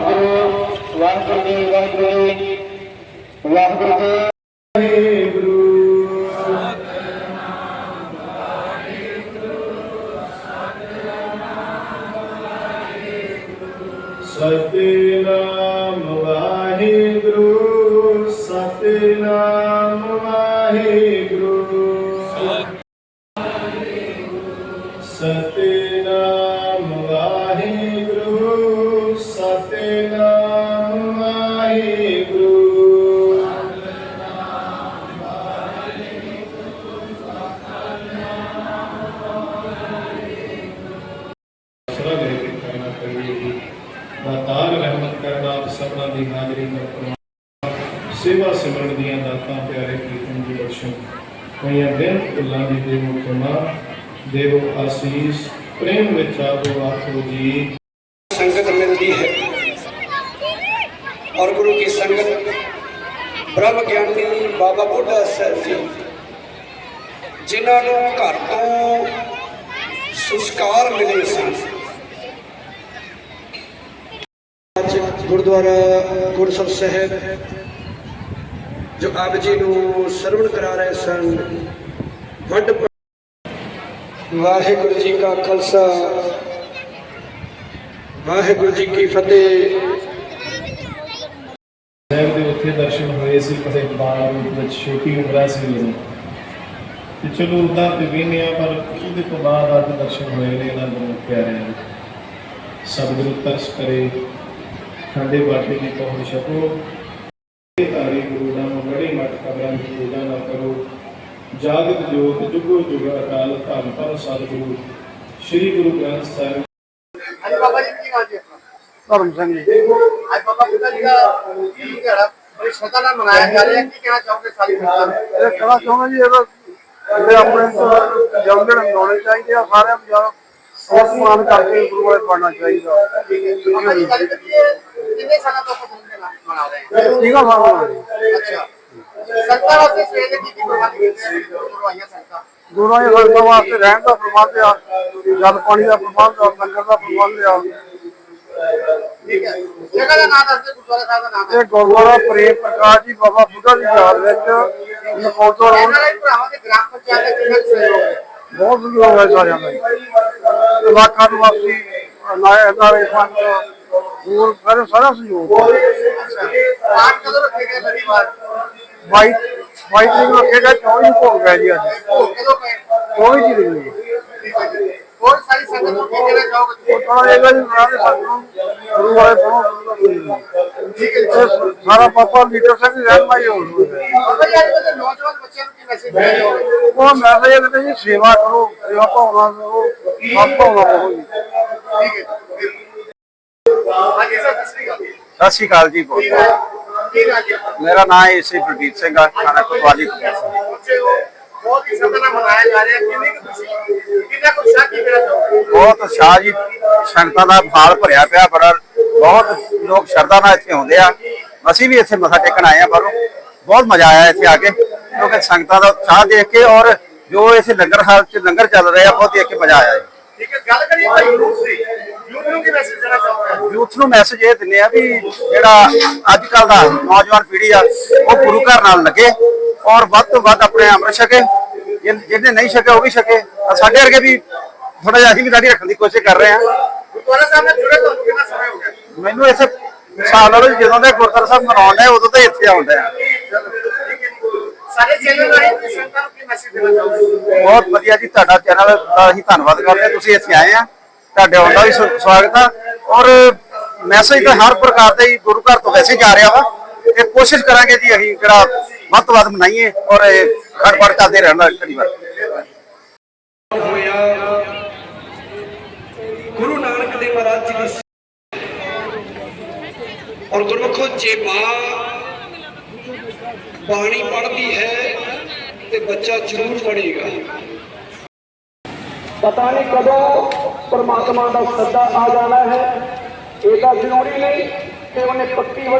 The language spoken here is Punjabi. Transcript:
ਵਾਹਿਗੁਰੂ ਵਾਹਿਗੁਰੂ ਜੀ ਵਾਹਿਗੁਰੂ ਜੀ ਵਾਹਿਗੁਰੂ ਜੀ ਸਤਿਨਾਮ ਵਾਹਿਗੁਰੂ ਸਤਿਨਾਮ ਵਾਹਿਗੁਰੂ। ਸਰਾ ਦੇ ਕੇ ਕਰਨਾ ਕਰੀਏ ਜੀ ਦਾਤਾਰ ਰਹਿਮਤ ਕਰਨਾ ਆਪ ਸਭਨਾਂ ਦੀ ਹਾਜ਼ਰੀ ਦਾ ਪ੍ਰਮਾਣ ਸੇਵਾ ਸਿਮਰਨ ਦੀਆਂ ਦਾਤਾਂ ਪਿਆਰੇ ਕੀਰਤਨ ਦੀ ਬਖਸ਼ਣ ਹੋਈਆਂ ਦਿਨ ਫੁੱਲਾਂ ਦੀ ਦੇਵ ਮੁਕਮਾ ਦੇਵੋ ਆਸੀਸ ਪ੍ਰੇਮ ਵਿੱਚ ਆਵੋ ਆਖੋ ਜੀ संगत मिलती है और गुरु की संगत ब्रह्म ਗਿਆਨੀ ਬਾਬਾ ਬੁੱਢਾ ਸਾਹਿਬ ਜੀ ਜਿਨ੍ਹਾਂ ਨੂੰ ਘਰ ਤੋਂ ਸੰਸਕਾਰ ਮਿਲੇ ਸਨ ਗੁਰਦੁਆਰਾ ਗੁਰਸਰ ਸਾਹਿਬ, ਜੋ ਆਪ ਜੀ ਨੂੰ ਸਰਵਣ ਕਰਾ ਰਹੇ ਸਨ। ਵੱਡ ਵਾਹਿਗੁਰੂ ਜੀ ਕਾ ਖਾਲਸਾ, ਵਾਹਿਗੁਰੂ ਜੀ ਕੀ ਫਤਿਹ। ਸਾਹਿਬ ਦੇ ਉੱਥੇ ਦਰਸ਼ਨ ਹੋਏ ਸੀ ਕਦੇ ਬਾਲ ਰੂਪ ਵਿੱਚ ਛੋਟੀ ਉਮਰਾਂ ਸੀ ਉਦੋਂ ਤੇ ਚਲੋ ਉਦਾਂ ਤੇ ਵੇਨੇ ਆ, ਪਰ ਉਹਦੇ ਤੋਂ ਬਾਅਦ ਅੱਜ ਦਰਸ਼ਨ ਹੋਏ ਨੇ ਇਹਨਾਂ ਨੂੰ ਪਿਆਰਿਆਂ ਦੇ ਸਤਿਗੁਰੂ ਤਰਸ ਕਰੇ। ਖੰਡੇ ਬਾਟੇ ਦੀ ਪਹੁੰਚ ਇਹ ਤਾਰੀ ਗੁਰੂ ਦਾ ਬੜੀ ਮੱਠ ਕਬਰਾਂ ਦੀ ਪੂਜਾ ਨਾ ਕਰੋ। ਜਾਗਤ ਜੋਤ ਜੁਗੋ ਜੁਗ ਅਕਾਲ ਧੰਨ ਧੰਨ ਸਤਿਗੁਰੂ। ਸ੍ਰੀ ਗੁਰੂ ਗ੍ਰੰਥ ਸਾਹਿਬ। ਅੱਜ ਬਾਬਾ ਜੀ ਕੀ ਆਪਣਾ? ਧਰਮ ਸਿੰਘ ਜੀ। ਅੱਜ ਬਾਬਾ ਬੁੱਢਾ ਜੀ ਦਾ ਕੀ ਦਿਹਾੜਾ ਬੜੀ ਸ਼ਰਧਾ ਨਾਲ ਮਨਾਇਆ ਜਾ ਰਿਹਾ। ਕੀ ਕਹਿਣਾ ਚਾਹੋਗੇ ਸਾਰੀ ਸੰਗਤਾਂ ਨੂੰ? ਇਹ ਕਹਿਣਾ ਚਾਹੁੰਦਾ ਜੀ ਜਿਹੜੇ ਆਪਣੇ ਜੰਗਲ ਮਨਾਉਣੇ ਚਾਹੀਦੇ ਆ ਸਾਰਿਆਂ ਨੂੰ ਜ਼ਿਆਦਾ ਸਨਮਾਨ ਕਰਕੇ ਗੁਰੂ ਵਾਲੇ ਪਾਣਾ ਚਾਹੀਦਾ। ਕਿੰਨੇ ਸਾਲਾਂ ਤੋਂ ਮਨਾ ਰਹੇ ਹਾਂ ਠੀਕ ਆ ਮਾਰਨਾ ਅੱਛਾ ਸੰਗਤਾਂ ਵਾਸਤੇ ਸਵੇਰ ਕੀ ਕੀ ਪ੍ਰਬੰਧ ਕੀਤੇ ਗੁਰੂ ਆਈਆਂ ਸੰਗਤਾਂ ਗੁਰੂਆਂ ਦੇ ਸੰਗਤਾਂ ਵਾਸਤੇ ਰਹਿਣ ਦਾ ਪ੍ਰਬੰਧ ਆ ਜਲ ਪਾਣੀ ਦਾ ਪ੍ਰਬੰਧ ਆ ਲੰਗਰ ਦਾ ਪ੍ਰਬੰਧ ਆ। ਠੀਕ ਹੈ। ਜਗ੍ਹਾ ਦਾ ਨਾਮ ਦੱਸ ਦਿਓ ਗੁਰਦੁਆਰਾ ਸਾਹਿਬ ਦਾ ਨਾਮ ਇਹ ਗੁਰਦੁਆਰਾ ਪ੍ਰੇਮ ਪ੍ਰਕਾਸ਼ ਜੀ ਬਾਬਾ ਬੁੱਢਾ ਦੀ ਯਾਦ ਵਿੱਚ ਨਕੋਦਰ ਰੋਡ ਭਰਾਵਾਂ ਦੇ ਗ੍ਰਾਮ ਪੰਚਾਇਤ ਦੇ ਕਿੰਨਾ ਸਹਿਯੋਗ ਹੈ? ਬਹੁਤ ਸਹਿਯੋਗ ਹੈ ਸਾਰਿਆਂ ਦਾ। ਇਲਾਕਾ ਨਿਵਾਸੀ ਨਾਇਦਾਰੇ ਫੰਡ ਹੋਰ ਸਾਰੇ ਸਾਰਾ ਸਹਿਯੋਗ ਪਾਠ ਕਦੋਂ ਰੱਖੇ ਗਏ ਪਹਿਲੀ ਵਾਰ? ਵਾਈਟ ਵਾਈਟ ਰਿੰਗ ਰੱਖੇਗਾ 24 ਨੂੰ ਭੋਗ ਗਿਆ ਜੀ ਅੱਜ। ਉਹ ਕਦੋਂ ਪਏ? 24 ਜੀ। ਰਿੰਗ ਹੈ ਹੋਰ ਸਾਰੀ ਸੰਗਤ ਨੂੰ ਕੀ ਕਹਿਣਾ ਚਾਹੋਗੇ? ਤੁਸੀਂ? ਥੋੜਾ ਜਿਹਾ ਜੀ ਬਣਾ ਦੇ ਸਾਨੂੰ ਗੁਰੂ ਵਾਲੇ ਤੋਂ ਠੀਕ ਹੈ ਸਾਰਾ ਪਾਪਾ ਲੀਡਰ ਸਿੰਘ ਹੋ ਅੱਜ ਕੱਲ੍ਹ ਦੇ ਨੌਜਵਾਨ ਬੱਚਿਆਂ ਨੂੰ ਕੀ ਮੈਸੇਜ ਦੇਣਾ ਚਾਹੋਗੇ? ਉਹ ਮੈਸੇਜ ਇਹ ਜੀ ਸੇਵਾ ਕਰੋ ਸੇਵਾ ਭਾਵਨਾ ਕਰੋ। ਸਭ ਭਾਵਨਾ ਸਤਿ ਸ਼੍ਰੀ ਅਕਾਲ ਜੀ ਬਹੁਤ ਮੇਰਾ ਨਾਮ ਹੈ ਏਸੀ ਪ੍ਰਦੀਪ ਸਿੰਘ ਆ, ਥਾਣਾ ਕੋਤਵਾਲੀ ਬਹੁਤ ਹੀ ਸ਼ਰਧਾ ਮਨਾਇਆ ਜਾ ਰਿਹਾ ਕਿੰਨੀ ਕੁ ਖੁਸ਼ੀ ਕਿੰਨਾ ਕੁ ਉਤਸ਼ਾਹ ਕੀ ਕਹਿਣਾ ਬਹੁਤ ਉਤਸ਼ਾਹ ਜੀ, ਸੰਗਤਾਂ ਦਾ ਫਾਲ ਭਰਿਆ ਪਿਆ ਪਰ ਬਹੁਤ ਲੋਕ ਸ਼ਰਧਾ ਨਾਲ ਇੱਥੇ ਆਉਂਦੇ ਆ। ਅਸੀਂ ਵੀ ਇੱਥੇ ਮੱਥਾ ਟੇਕਣ ਆਏ ਆ ਬਾਹਰੋਂ। ਬਹੁਤ ਮਜ਼ਾ ਆਇਆ ਇੱਥੇ ਆ ਕੇ, ਕਿਉਂਕਿ ਸੰਗਤਾਂ ਦਾ ਉਤਸ਼ਾਹ ਦੇਖ ਕੇ ਔਰ ਜੋ ਇੱਥੇ ਲੰਗਰ ਹਾਲ ਚ ਲੰਗਰ ਚੱਲ ਰਿਹਾ ਬਹੁਤ ਦੇਖ ਕੇ ਮਜ਼ਾ ਆਇਆ ਜੀ। ਗੱਲ ਕਰੀਏ ਭਾਈ ਯੂਥ ਦੀ ਯੂਥ ਨੂੰ ਕੀ ਮੈਸੇਜ ਦੇਣਾ ਚਾਹੋਗੇ? ਯੂਥ ਨੂੰ ਮੈਸੇਜ ਇਹ ਦਿੰਦੇ ਆ ਵੀ ਜਿਹੜਾ ਅੱਜ ਕੱਲ ਦਾ ਨੌਜਵਾਨ ਪੀੜ੍ਹੀ ਆ ਉਹ ਗੁਰੂ ਘਰ ਨਾਲ ਲੱਗੇ ਔਰ ਵੱਧ ਤੋਂ ਵੱਧ ਆਪਣੇ ਅੰਮ੍ਰਿਤ ਛਕੇ। ਜਿਹਨੇ ਨਹੀਂ ਛਕਿਆ ਉਹ ਵੀ ਛਕੇ। ਸਾਡੇ ਵਰਗੇ ਵੀ ਥੋੜਾ ਜਿਹਾ ਅਸੀਂ ਵੀ ਦਾੜੀ ਰੱਖਣ ਦੀ ਕੋਸ਼ਿਸ਼ ਕਰ ਰਹੇ ਹਾਂ। ਗੁਰਦੁਆਰਾ ਸਾਹਿਬ ਨਾਲ ਜੁੜੇ ਤੁਹਾਨੂੰ ਕਿੰਨਾ ਸਮਾਂ ਹੋ ਗਿਆ? ਮੈਨੂੰ ਇੱਥੇ ਸਾਲ ਨਾਲੋਂ ਜਦੋਂ ਦੇ ਗੁਰਦੁਆਰਾ ਸਾਹਿਬ ਮਨਾਉਂਦੇ ਉਦੋਂ ਤੋਂ ਇੱਥੇ ਆਉਂਦੇ ਹੈ। ਸਾਰੇ ਚੈਨਲ ਰਾਹੀਂ ਨੂੰ ਕੀ ਮੈਸੇਜ ਦੇਣਾ ਚਾਹੋਗੇ ਬਹੁਤ ਵਧੀਆ ਜੀ, ਤੁਹਾਡਾ ਚੈਨਲ ਦਾ ਅਸੀਂ ਧੰਨਵਾਦ ਕਰਦੇ ਹਾਂ। ਤੁਸੀਂ ਇੱਥੇ ਆਏ ਆ। ਤੁਹਾਡੇ ਆਉਣ ਦਾ ਵੀ ਸਵਾਗਤ ਆ। ਔਰ ਮੈਸੇਜ ਤਾਂ ਹਰ ਪ੍ਰਕਾਰ ਦਾ ਹੀ, ਗੁਰੂ ਘਰ ਤੋਂ ਵੈਸੇ ਜਾ ਰਿਹਾ ਵਾ। ਤੇ ਕੋਸ਼ਿਸ਼ ਕਰਾਂਗੇ ਜੀ ਅਸੀਂ ਜਿਹੜਾ ਵੱਧ ਤੋਂ ਵੱਧ ਮਨਾਈਏ ਔਰ ਖੜਪੜ ਚੱਲਦੇ ਰਹਿਣਾ ਕਰੀ ਵਾਰ। ਗੁਰੂ ਨਾਨਕ ਦੇਵ ਮਹਾਰਾਜ ਜੀ ਦੀ ਔਰ ਗੁਰਮਖੋ ਜੇ ਮਾਂ ਬਾਣੀ ਪੜ੍ਹਦੀ ਹੈ। ਤੇ ਬੱਚਾ ਜ਼ਰੂਰ ਪੜ੍ਹੇਗਾ। ਪਤਾ ਨਹੀਂ ਕਦੋਂ ਪਰਮਾਤਮਾ ਦਾ ਸੱਦਾ ਆ ਜਾਣਾ ਹੈ। ਇਹ ਤਾਂ ਜ਼ਰੂਰੀ ਨਹੀਂ ਕਿ ਉਹਨੇ ਪੱਕੀ